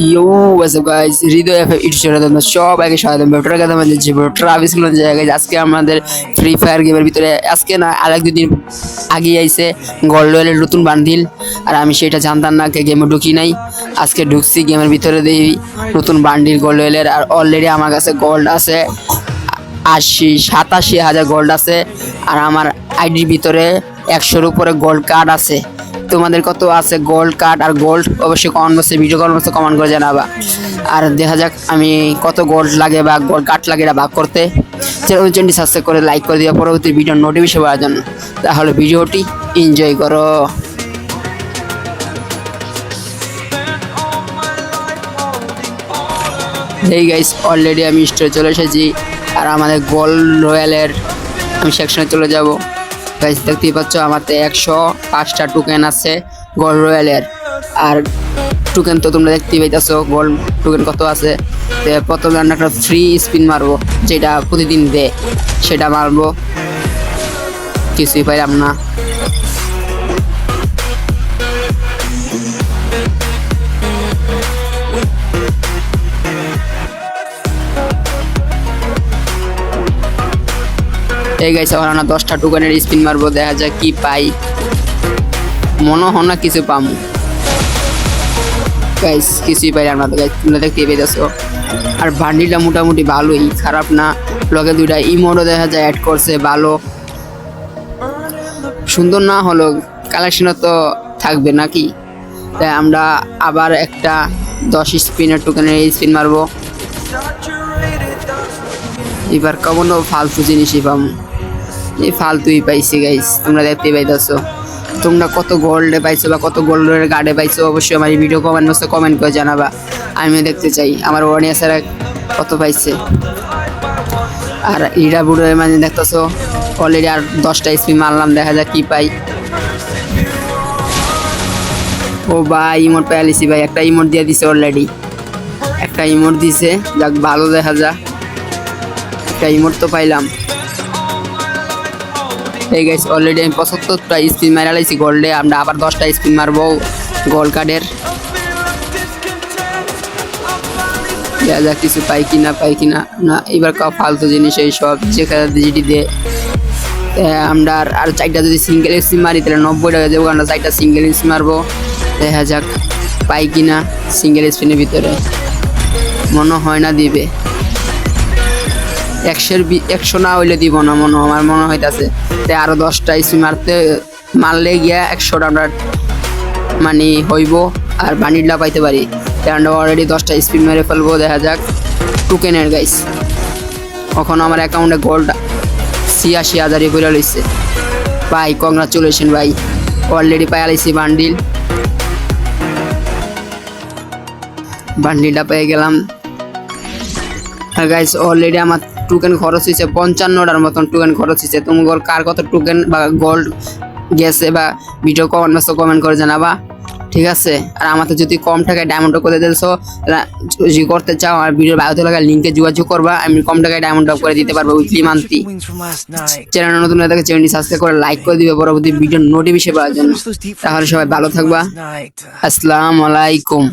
You WhatsApp guys Hriday F ইটসের তোমরা সব আগে স্বাগতম বেটার কথা মানে যে ট্রাভিসগুলো জায়গায় আজকে আমাদের ফ্রি ফায়ার গেমের ভিতরে, আজকে না, আরেক দুদিন আগে আইছে গোল্ড রয়্যালের নতুন বান্ডিল। আর আমি সেটা জানতাম না গেমে ঢুকি নাই। আজকে ঢুকছি গেমের ভিতরে দেখি নতুন বান্ডিল গোল্ড রয়্যালের আর অলরেডি আমার কাছে গোল্ড আছে, আশি, সাতাশি হাজার গোল্ড আছে। আর আমার আইডির ভিতরে একশোর উপরে গোল্ড কার্ড আছে। তোমাদের কত আছে? গোল্ড কার্ড আর গোল্ড অবশ্যই কমেন্ট বক্সে ভিডিও কল বক্সে কমেন্ট করে জানাবা। আর দেখা যাক আমি কত গোল্ড লাগে বা গোল্ড কার্ড লাগে এটা ভাগ করতে। চ্যানেল চ্যানেলটি সাবস্ক্রাইব করে লাইক করে দিও পরবর্তী ভিডিও নোটিফিকেশন পাওয়ার জন্য। তাহলে ভিডিওটি এনজয় করো। এই গাইস অলরেডি আমি স্টোরে চলে এসেছি। আর আমাদের গোল্ড রয়্যালের আমি সেকশনে চলে যাব। গাইস দেখতেই পাচ্ছ আমাদের একশো পাঁচটা টোকেন আছে গোল্ড রয়্যালের আর টোকেন তো তোমরা দেখতেই পাইতেছো গোল্ড টোকেন কত আছে? প্রথমে আমরা একটা ফ্রি স্পিন মারবো, যেটা প্রতিদিন দেয়, সেটা মারবো। কিছুই পাইলাম না। এই গাইছে না, দশটা টোকেনের স্পিন মারবো, দেখা যাক কি পাই। মনে হয় না কিছু পামু। গাইস কিছুই পাই আমরা তো গাইস তোমরা দেখতে পেয়েছ। আর বান্ডিলটা মোটামুটি ভালোই, খারাপ না। লগে দুইটা ইমোটও দেখা যায় অ্যাড করছে, ভালো। সুন্দর না হলো কালেকশনও তো থাকবে নাকি? তাই আমরা আবার একটা দশ স্পিনের টোকেনের স্পিন মারবো। এবার কখনো ফালতু জিনিসই পাবো এই ফালতুই পাইছি গাইস তোমরা দেখতে পাইতেছো। তোমরা কত গোল্ডে পাইছো বা কত গোল্ডের গার্ডে পাইছো, অবশ্যই আমার ভিডিও কমেন্ট বক্সে কমেন্ট করে জানাবা। আমিও দেখতে চাই। আমার অডিয়েন্সেরা কত পাইছে? আর ইরা বুড়ো মানে দেখতেছো অলরেডি আর দশটা স্পিন মারলাম, দেখা যাক কি পাই। ও ভাই ইমোট পাই আলিসি ভাই। একটা ইমোট দিয়ে দিছে অলরেডি একটা ইমোট দিছে, যাক, ভালো দেখা যা একটা ইমোট তো পাইলাম। এই গাইস অলরেডি আমি পঁচাত্তরটা স্পিন মারা লাইছি গোল্ডে আমরা আবার দশটা স্পিন মারবো গোল্ড কার্ডের দেখা যাক কিছু পাই কিনা পাই কিনা না, এবার কা ফালতু জিনিস এই সব। যেখানে যেটি দে আমরা আর আর চারটা যদি সিঙ্গেল স্পিন মারি, তাহলে নব্বই টাকা দেবো। আমরা চারটা সিঙ্গেল স্পিন মারবো। দেখা যাক, পাই কিনা সিঙ্গেল স্পিনের ভিতরে। মনে হয় না দিবে। একশোর বি- একশো না হইলে দিব না মনে আমার মনে হইতাছে। তাই আরও দশটা ইসি মারতে মারলে গিয়া একশোটা আমরা মানে হইব আর বানিডলা পাইতে পারি। আমরা অলরেডি দশটা স্পিন মেরে ফেলব, দেখা যাক। টুকেনের গাইস এখন আমার অ্যাকাউন্টে গোল্ড ছিয়াশি হাজারই করে লইছে। ভাই কংগ্রাচুলেশন ভাই অলরেডি পাই আলাইছি বান্ডিল। বান্ডিলটা পেয়ে গেলাম। গাইস অলরেডি আমার টোকেন খরচ হয়েছে পঞ্চান্নটার মতন টোকেন খরচ হয়েছে তুমি কার কত টোকেন বা গোল্ড গেছে বা ভিডিও কমেন্ট বক্সে কমেন্ট করে জানাবা, ঠিক আছে? আর আমাদের যদি কম টাকায় ডায়মন্ড করে দিতেছো যদি করতে চাও, আর ভিডিও বায়োতে লাগা লিঙ্কে যোগাযোগ করবা, আমি কম টাকায় ডায়মন্ড করে দিতে পারব উইকলি মান্থলি. চ্যানেল নতুন হয়ে থাকে চ্যানেলটি সাবস্ক্রাইব করে লাইক করে দিবে, পরবর্তী ভিডিও নোটিফিকেশন পাওয়ার জন্য। তাহলে সবাই ভালো থাকবা। আসসালামু আলাইকুম।